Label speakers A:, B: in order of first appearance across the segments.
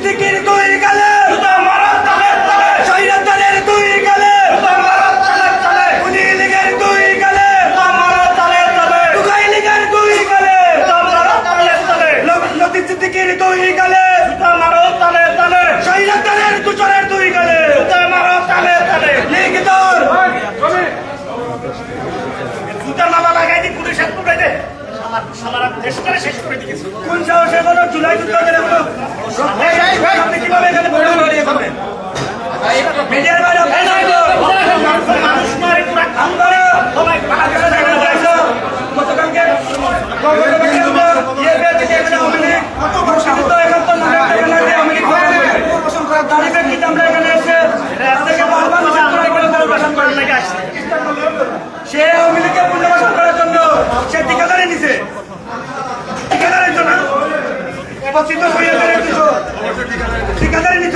A: te quiere সে আওয়ামী লীগকে পুনর্বাসন করার জন্য সে ঠিকাদারে নিছে ঠিকাদারে তো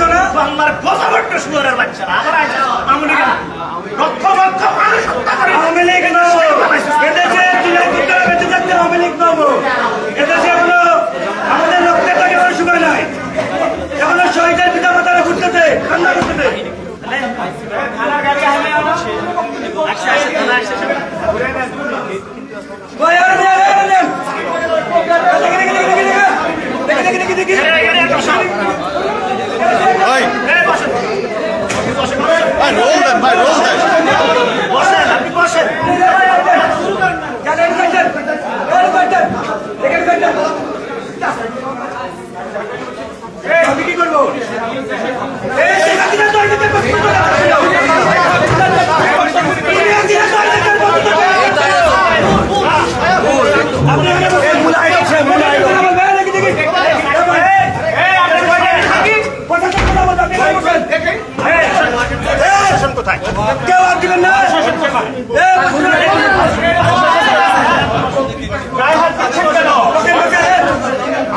A: না
B: বাংলার গজবট্ট শুয়ারের বাচ্চারা আবার নিছ লীগ লক্ষ লক্ষ মানুষ
A: না এদেশে জুলাই বিদ্যালয় বেঁচে যাচ্ছে আওয়ামী লীগ না এদেশে এখনও আমাদের রক্তের টাকা কোনো সময় নাই এখনও শহীদের পিতা মাতারা ঘুরতেছে কান্না করতেছে
B: Vai, roll them, vai, roll them.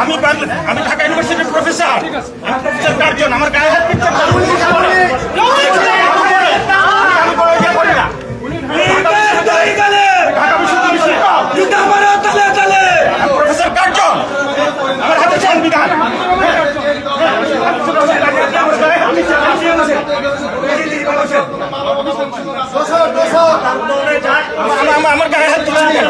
B: আমি আমি ঢাকা ইউনিভার্সিটির প্রফেসর। আমি প্রফেসর গার্জিয়ান আমার গায়ে হাত দিচ্ছেন
A: ইয়ে
B: প্রফেসর কার্জন আমার হাতে সংবিধান। আমার গায়ে হাত তুলছেন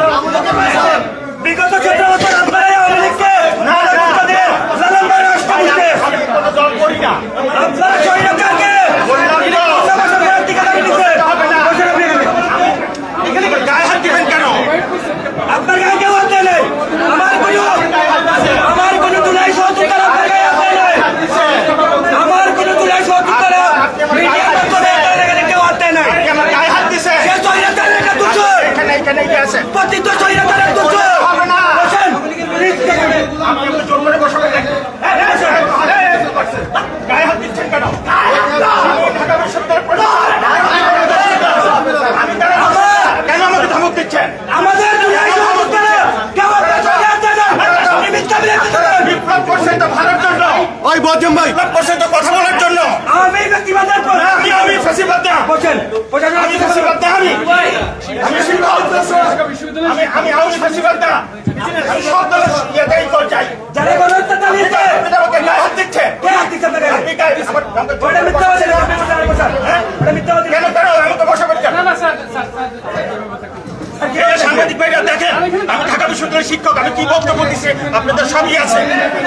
B: স্বামী আছে।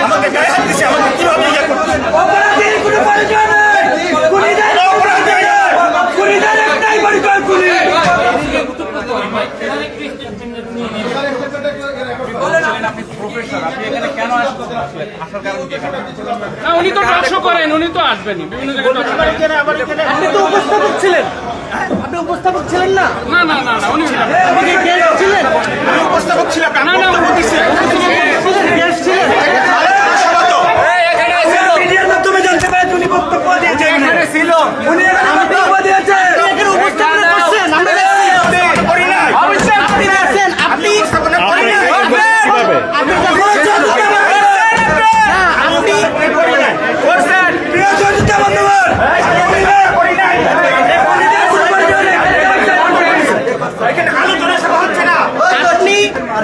B: আমাকে গায়ে হাত দিছে আমাকে কীভাবে ইয়ে করতে
A: উনি তো করেন উনি তো
C: উপস্থাপক ছিলেন। আপনি উপস্থাপক ছিলেন না? না না না উনি
A: ছিলেন?
B: উপস্থাপক ছিলেন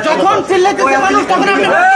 C: Yo con Chile que se van a los cabrones.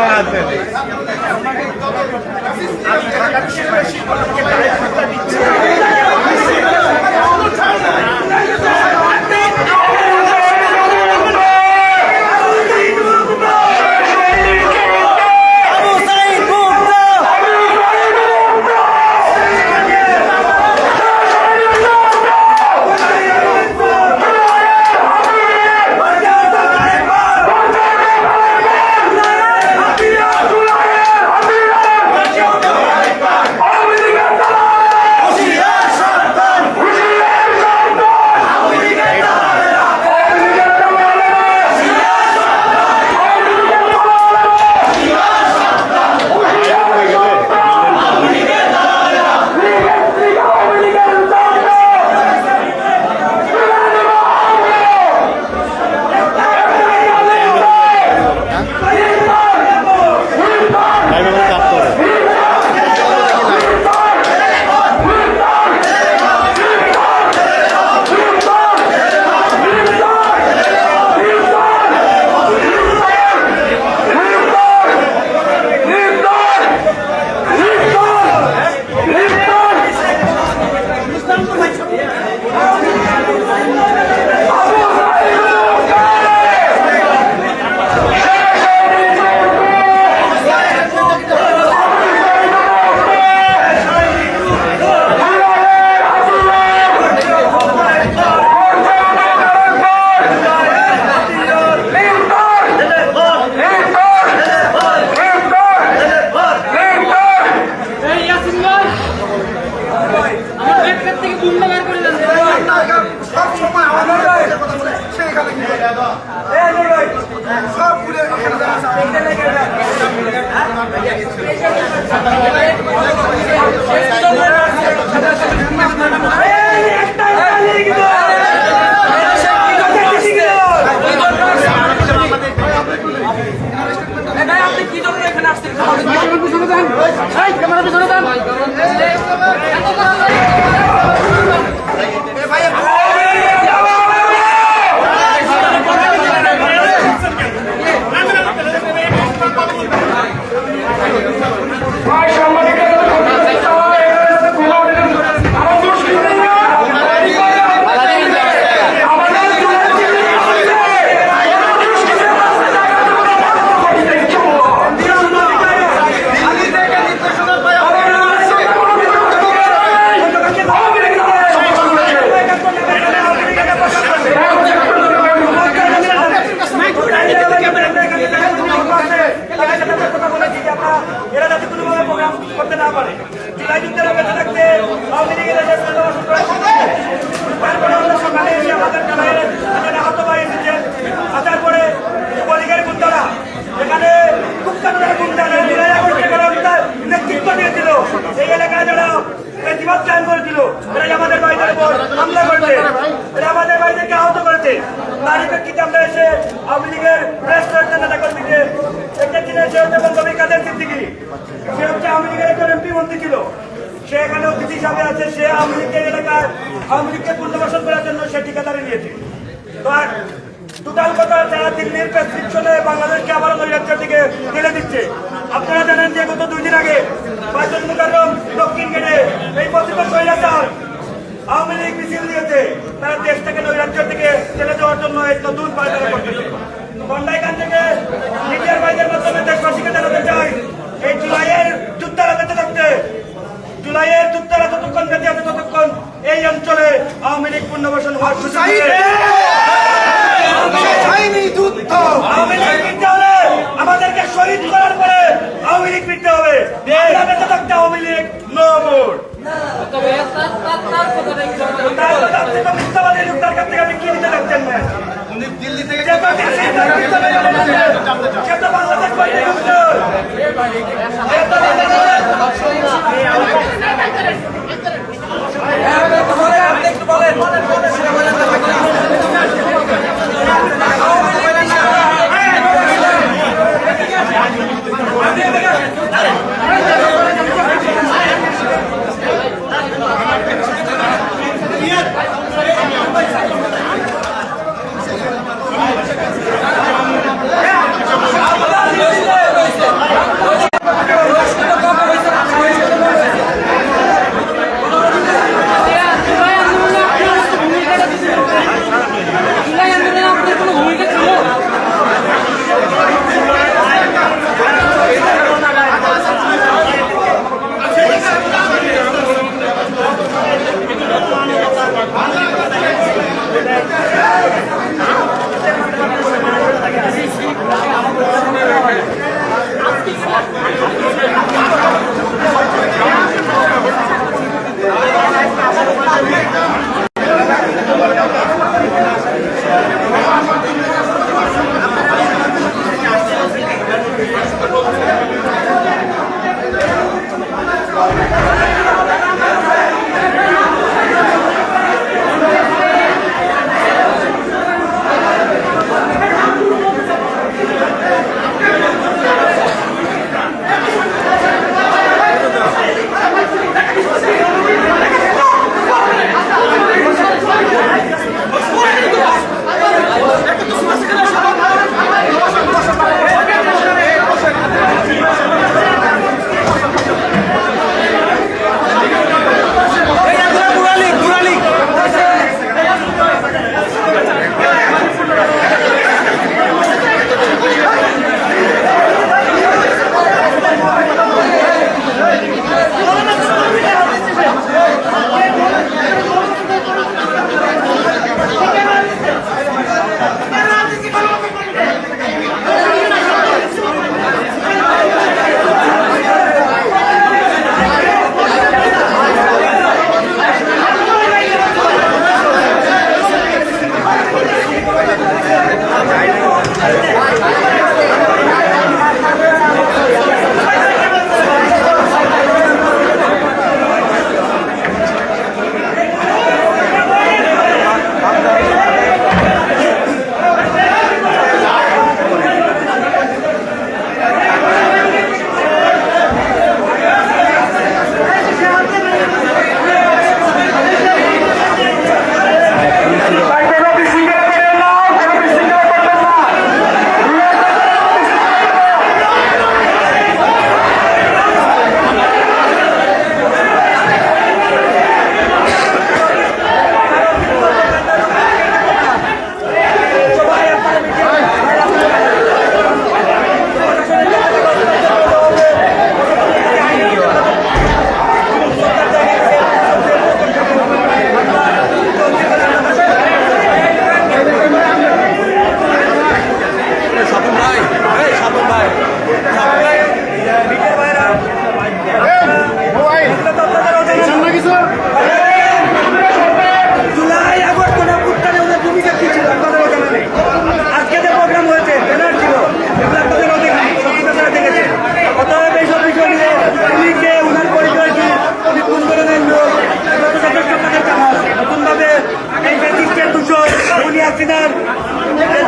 C: Father
A: total কথা যারা দিল্লির প্রেসক্রিপশনে বাংলাদেশকে আবার নৈরাজ্যের দিকে ঠেলে দিচ্ছে, আপনারা জানেন যে গত দুই দিন আগে বাইতুল মুকাররম দক্ষিণ গেটে এই প্রতিপক্ষ স্বৈরাচার আওয়ামী লীগ তারা দেশ থেকে নৈরাজ্যের দিকে ঠেলে দেওয়ার জন্য এই নতুন পায়তারা করতেছে। বন্ডাইকান থেকে মিডিয়ার বাইরের মাধ্যমে দেশবাসীকে জানাতে চাই, এই জুলাইয়ের যুদ্ধারা বেঁচে থাকতে জুলাইয়ের যুদ্ধারা ততক্ষণ বেঁচে আছে ততক্ষণ এই অঞ্চলে আওয়ামী লীগ পুনর্বাসন হওয়ার সুযোগ। আওয়ামী লীগ ফিরতে হলে আমাদেরকে শহীদ করার পরে আওয়ামী লীগ ফিরতে হবে। বেঁচে থাকতে আওয়ামী লীগ নো মোর মিথ্যাবাদী লোকটার থেকে আপনি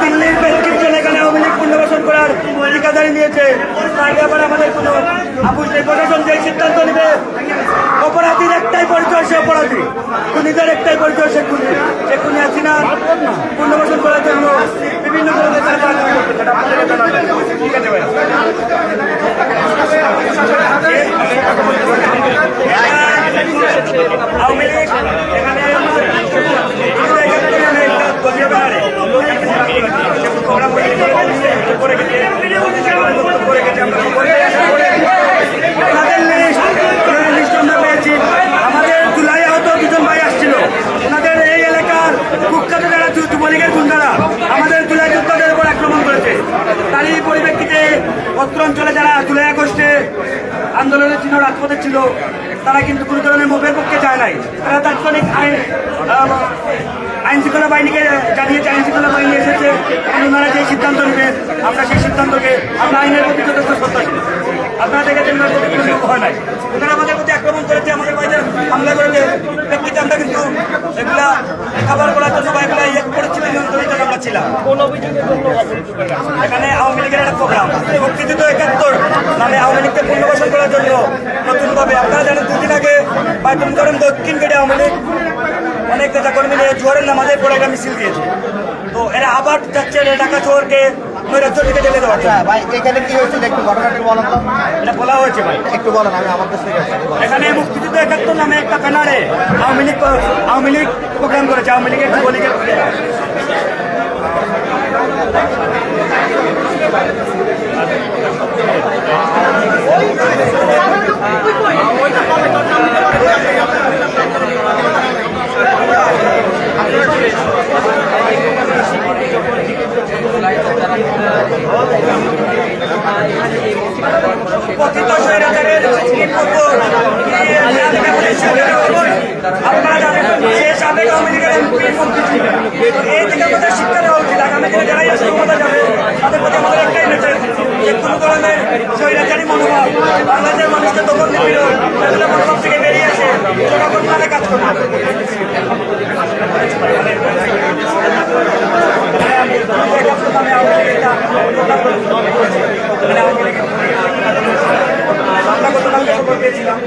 A: দিল্লির প্রেসক্রিপশন এখানে আওয়ামী লীগ পুনর্বাসন করার ঠিকাদারি নিয়েছে। তাকে আবার আমাদের কোনো আপুষ নেই প্রশাসন যে সিদ্ধান্ত নেবে, অপরাধীর একটাই পরিচয়, সে অপরাধী। খুনিদের একটাই পরিচয়, সে খুনি। সে খুনি আছি না? বিভিন্ন ধরনের আওয়ামী লীগ এখানে Pues yo, vale, আমরা আইনের প্রতি যথেষ্ট শ্রদ্ধাশীল। আপনারা দেখেছেন কোনো হয় নাই। ওনারা আমাদের প্রতি আক্রমণ করেছে আমাদের বাড়িতে হামলা করেছে ব্যক্তিতে আমরা কিন্তু এগুলা খাবার করার জন্য বা এগুলা ইয়ে পরিস্থিতি নিয়ন্ত্রণের জন্য আমরা ছিলাম। এখানে আওয়ামী লীগের একটা প্রোগ্রাম মুক্তিযুদ্ধ একাত্তর নামে আওয়ামী লীগকে পুনর্বাসন করার জন্য নতুনভাবে। আপনারা জানেন দুদিন আগে বাইতুল করেন দক্ষিণ গেটে আওয়ামী লীগ অনেক নেতা কর্মী নিয়ে জোয়ারের নামাজের পরে একটা মিছিল দিয়েছে। তো এরা আবার যাচ্ছে ঢাকা শহরকে নৈরাজ্যটিকে জেলে দেওয়া আচ্ছা,
C: ভাই এখানে কি হয়েছিল একটু ঘটনাটা বলো
A: এটা বলা হয়েছে ভাই।
C: একটু বলেন আমি আমার কাছ থেকে
A: এখানে মুক্তিযুদ্ধ একাত্তর নামে একটা ব্যানারে আওয়ামী আওয়ামী লীগ প্রোগ্রাম করেছে আওয়ামী লীগের যুবলীগের Thank you. কথিত স্বৈরাচারের আপনারা জানেন যে এই থেকে আমাদের শিক্ষা নেওয়া উচিত আগামী দিনে যারাই ক্ষমতা যাবে তাদের প্রতি আমাদের থেকে বেরিয়ে আসে জনগণ মানে কাজ করবে আমরা গতকাল খবর পেয়েছিলাম